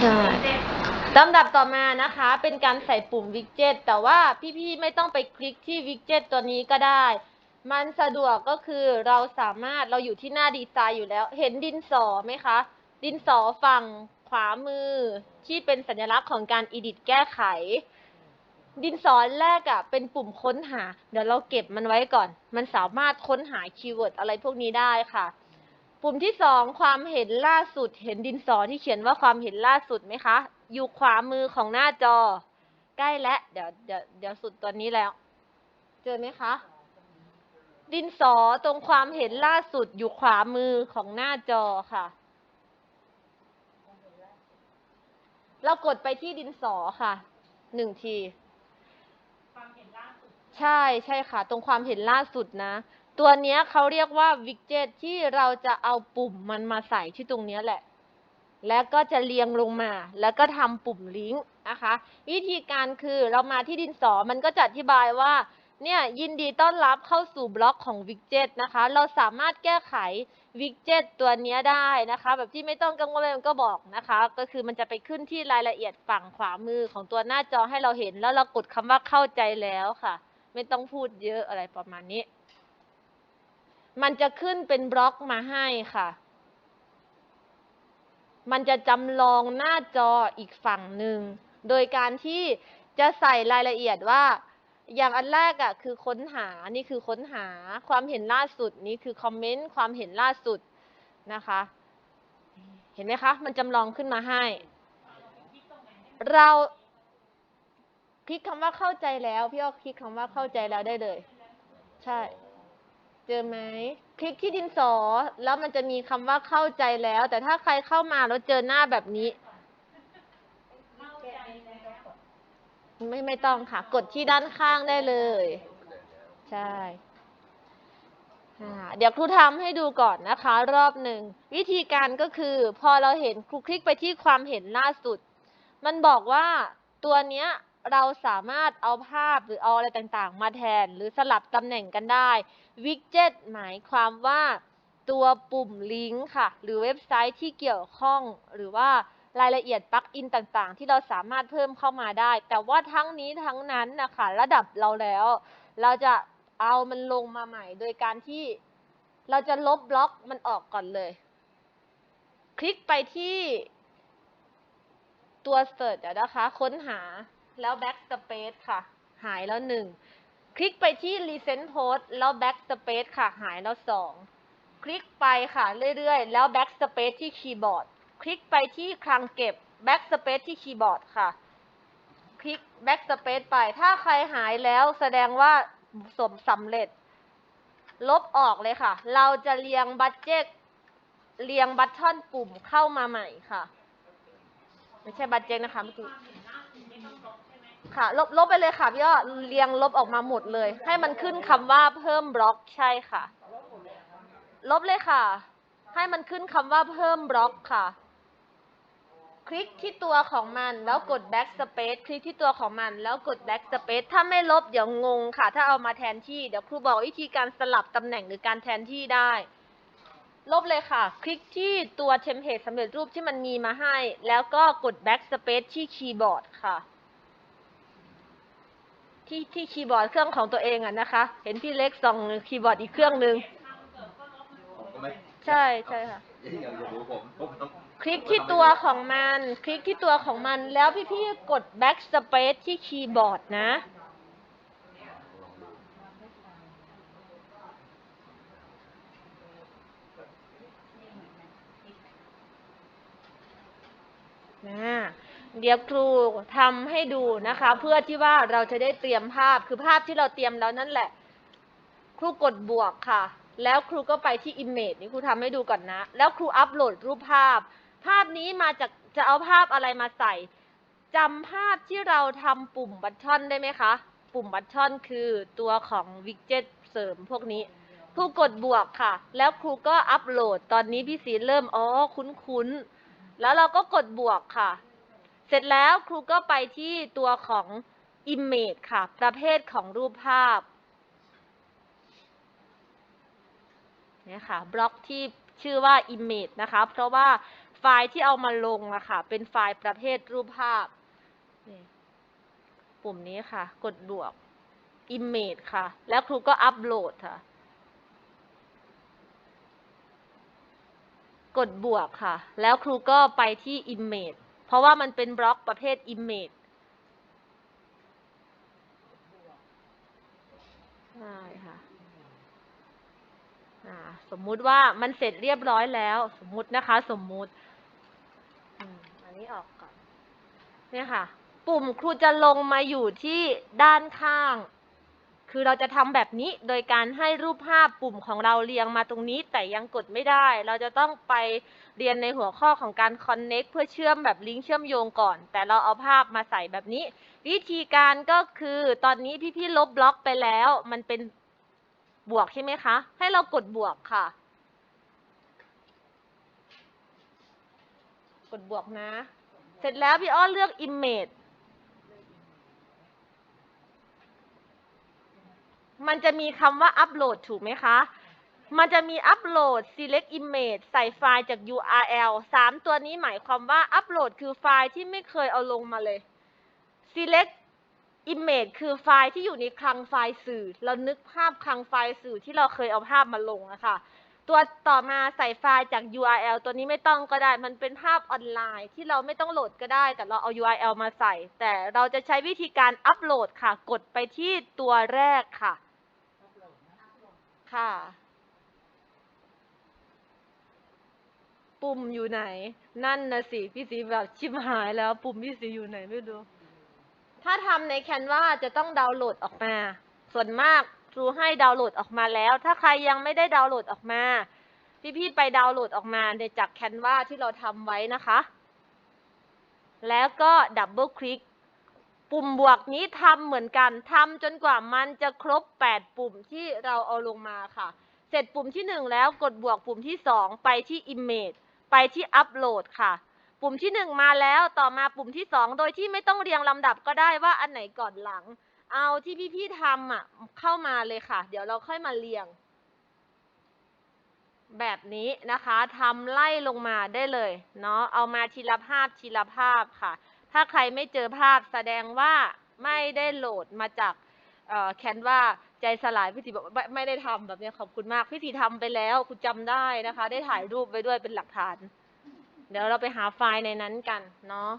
ใช่ลำดับต่อมานะคะ เป็นการใส่ปุ่มวิกเจ็ตแต่ว่าพี่ๆไม่ต้องไปคลิกที่วิกเจ็ตตัวนี้ก็ได้ มันสะดวกก็คือเราสามารถเราอยู่ที่หน้าดีไซน์อยู่แล้ว เห็นดินสอไหมคะ ดินสอฝั่งขวามือ ที่เป็นสัญลักษณ์ของการ edit แก้ไข ดินสอแรกอะ่ะเป็นปุ่มค้นหา เดี๋ยวเราเก็บมันไว้ก่อน มันสามารถค้นหาคีย์เวิร์ดอะไรพวกนี้ได้ค่ะ ปุ่มที่สองความเห็นล่าสุดเห็นดินสอที่เขียนว่าความเห็นล่าสุดไหมคะ อยู่ขวามือของหน้าจอ ใกล้แล้วเดี๋ยวเดี๋ยวเดี๋ยวสุดตัวนี้แล้ว เจอไหมคะ ดินสอตรงความเห็นล่าสุดอยู่ขวามือของหน้าจอค่ะ เรากดไปที่ดินสอค่ะหนึ่งที ใช่ใช่ค่ะ ตรงความเห็นล่าสุดนะ ตัวเนี้ยเขาเรียกว่าวิกเจ็ตที่เราจะเอาปุ่มมันมาใส่ที่ตรงเนี้ยแหละ แล้วก็จะเรียงลงมา แล้วก็ทำปุ่มลิงก์นะคะ วิธีการคือเรามาที่ดินสอมันก็จะอธิบายว่าเนี่ยยินดีต้อนรับเข้าสู่บล็อกของวิกเจ็ตนะคะ เราสามารถแก้ไขวิกเจ็ตตัวเนี้ยได้นะคะ แบบที่ไม่ต้องกังวลอะไรมันก็บอกนะคะ ก็คือมันจะไปขึ้นที่รายละเอียดฝั่งขวามือของตัวหน้าจอให้เราเห็น แล้วเรากดคำว่าเข้าใจแล้วค่ะ ไม่ต้องพูดเยอะอะไรประมาณนี้ มันจะขึ้นเป็นบล็อกมาให้ค่ะ มันจะจำลองหน้าจออีกฝั่งหนึ่ง โดยการที่จะใส่รายละเอียดว่า อย่างอันแรกอะ่ะคือค้นหา นี่คือค้นหา ความเห็นล่าสุด นี่คือคอมเมนต์ ความเห็นล่าสุดนะคะ เห็นไหมคะ มันจำลองขึ้นมาให้ เราคลิกคำว่าเข้าใจแล้ว พี่อ้อคลิกคำว่าเข้าใจแล้วได้เลย ใช่ เจอไหมคลิกที่ดินสอแล้วมันจะมีคำว่าเข้าใจแล้ว แต่ถ้าใครเข้ามาแล้วเจอหน้าแบบนี้ ไม่ไม่ต้องค่ะ กดที่ด้านข้างได้เลย ใช่เดี๋ยวครูทำให้ดูก่อนนะคะ รอบหนึ่ง วิธีการก็คือ พอเราเห็นครูคลิกไปที่ความเห็นล่าสุด มันบอกว่าตัวเนี้ย เราสามารถเอาภาพหรือเอาอะไรต่างๆ มาแทน หรือสลับตำแหน่งกันได้วิกเจ็ตหมายความว่าตัวปุ่มลิงก์ค่ะ หรือเว็บไซต์ที่เกี่ยวข้อง หรือว่ารายละเอียดปลั๊กอินต่างๆ ที่เราสามารถเพิ่มเข้ามาได้ แต่ว่าทั้งนี้ทั้งนั้นนะคะระดับเราแล้ว เราจะเอามันลงมาใหม่ โดยการที่เราจะลบบล็อกมันออกก่อนเลย คลิกไปที่ตัว Search นะคะ ค้นหา แล้ว Backspace ค่ะ หายแล้วหนึ่งคลิกไปที่ Recent Post แล้ว Backspace ค่ะ หายแล้วสองคลิกไปค่ะเรื่อยๆ แล้ว Backspace ที่คีย์บอร์ด คลิกไปที่คลังเก็บ Backspace ที่คีย์บอร์ดค่ะ คลิก Backspace ไป ถ้าใครหายแล้วแสดงว่าสมสำเร็จ ลบออกเลยค่ะ เราจะเรียงบัตเจ็ตเรียงบัตทอนปุ่มเข้ามาใหม่ค่ะ ไม่ใช่บัตเจ็ตนะคะเมื่อกี้ ค่ะ ลบลบไปเลยค่ะพี่ยอดเรียงลบออกมาหมดเลย ให้มันขึ้นคำว่าเพิ่มบล็อกใช่ค่ะ ลบเลยค่ะ ให้มันขึ้นคำว่าเพิ่มบล็อกค่ะ คลิกที่ตัวของมันแล้วกด backspace คลิกที่ตัวของมันแล้วกด backspace ถ้าไม่ลบเดี๋ยวงงค่ะ ถ้าเอามาแทนที่เดี๋ยวครูบอกวิธีการสลับตำแหน่งหรือการแทนที่ได้ ลบเลยค่ะ คลิกที่ตัวเทมเพลตสำเร็จรูปที่มันมีมาให้ แล้วก็กด backspace ที่คีย์บอร์ดค่ะ ที่ที่คีย์บอร์ดเครื่องของตัวเองอะนะคะ เห็นพี่เล็กส่องคีย์บอร์ดอีกเครื่องหนึ่งผมก็ไม่ใช่ใช่ค่ะ อย่าอย่ารู้ผมผมต้องคลิกที่ตัวของมัน คลิกที่ตัวของมันแล้วพี่ๆกด backspace ที่คีย์บอร์ดนะ เดี๋ยวครูทำให้ดูนะคะ เพื่อที่ว่าเราจะได้เตรียมภาพคือภาพที่เราเตรียมแล้วนั่นแหละ ครูกดบวกค่ะ แล้วครูก็ไปที่ Image นี่ครูทำให้ดูก่อนนะ แล้วครูอัปโหลดรูปภาพ ภาพนี้มาจากจะเอาภาพอะไรมาใส่จำภาพที่เราทำปุ่มบัตทอนได้ไหมคะ ปุ่มบัตทอนคือตัวของวิกเจ็ตเสริมพวกนี้ ครูกดบวกค่ะ แล้วครูก็อัปโหลด ตอนนี้พี่สีเริ่ม อ๋อ คุ้นๆ แล้วเราก็กดบวกค่ะ เสร็จแล้วครูก็ไปที่ตัวของ Image ค่ะ ประเภทของรูปภาพเนี่ยค่ะบล็อกที่ชื่อว่า Image นะคะ เพราะว่าไฟล์ที่เอามาลงอะค่ะ เป็นไฟล์ประเภทรูปภาพ ปุ่มนี้ค่ะ กดบวก image ค่ะ แล้วครูก็อัปโหลดค่ะ กดบวกค่ะ แล้วครูก็ไปที่ image เพราะว่ามันเป็นบล็อกประเภท image ใช่ค่ะสมมุติว่ามันเสร็จเรียบร้อยแล้ว สมมุตินะคะ สมมุติอันนี้ออกก่อนเนี่ยค่ะ ปุ่มครูจะลงมาอยู่ที่ด้านข้าง คือเราจะทำแบบนี้โดยการให้รูปภาพปุ่มของเราเรียงมาตรงนี้ แต่ยังกดไม่ได้ เราจะต้องไปเรียนในหัวข้อของการ connect เพื่อเชื่อมแบบลิงก์เชื่อมโยงก่อน แต่เราเอาภาพมาใส่แบบนี้ วิธีการก็คือตอนนี้พี่ๆลบบล็อกไปแล้ว มันเป็นบวกใช่ไหมคะ ให้เรากดบวกค่ะ กดบวกนะ เสร็จแล้วพี่อ้อเลือก image มันจะมีคำว่าอัปโหลดถูกไหมคะ มันจะมีอัปโหลด select image ใส่ไฟล์จาก URL สามตัวนี้หมายความว่าอัปโหลดคือไฟล์ที่ไม่เคยเอาลงมาเลย select image คือไฟล์ที่อยู่ในคลังไฟล์สื่อ เรานึกภาพคลังไฟล์สื่อที่เราเคยเอาภาพมาลงอะค่ะ ตัวต่อมาใส่ไฟล์จาก URL ตัวนี้ไม่ต้องก็ได้ มันเป็นภาพออนไลน์ที่เราไม่ต้องโหลดก็ได้ แต่เราเอา URL มาใส่ แต่เราจะใช้วิธีการอัปโหลดค่ะ กดไปที่ตัวแรกค่ะ ค่ะ ปุ่มอยู่ไหน นั่นนะสิพี่สีแบบชิมหายแล้ว ปุ่มพี่สีอยู่ไหนไม่รู้ ถ้าทำในแคนวาจะต้องดาวน์โหลดออกมา ส่วนมากครูให้ดาวน์โหลดออกมาแล้ว ถ้าใครยังไม่ได้ดาวน์โหลดออกมา พี่ๆไปดาวน์โหลดออกมาในจากแคนวาที่เราทำไว้นะคะ แล้วก็ดับเบิลคลิก ปุ่มบวกนี้ทำเหมือนกันทำจนกว่ามันจะครบ 8 ปุ่มที่เราเอาลงมาค่ะ เสร็จปุ่มที่ 1 แล้วกดบวกปุ่มที่ 2 ไปที่ Image ไปที่ Upload ค่ะ ปุ่มที่ 1 มาแล้วต่อมาปุ่มที่ 2 โดยที่ไม่ต้องเรียงลำดับก็ได้ว่าอันไหนก่อนหลัง เอาที่พี่ๆทำอะเข้ามาเลยค่ะ เดี๋ยวเราค่อยมาเรียง แบบนี้นะคะทำไล่ลงมาได้เลยเนาะเอามาทีละภาพทีละภาพค่ะ ถ้าใครไม่เจอภาพแสดงว่าไม่ได้โหลดมาจากแคนว่าใจสลายพี่สีบอกว่าไม่ได้ทำแบบนี้ขอบคุณมากพี่สีทำไปแล้วคุณจำได้นะคะ ได้ถ่ายรูปไว้ด้วยเป็นหลักฐาน เดี๋ยวเราไปหาไฟล์ในนั้นกันเนาะ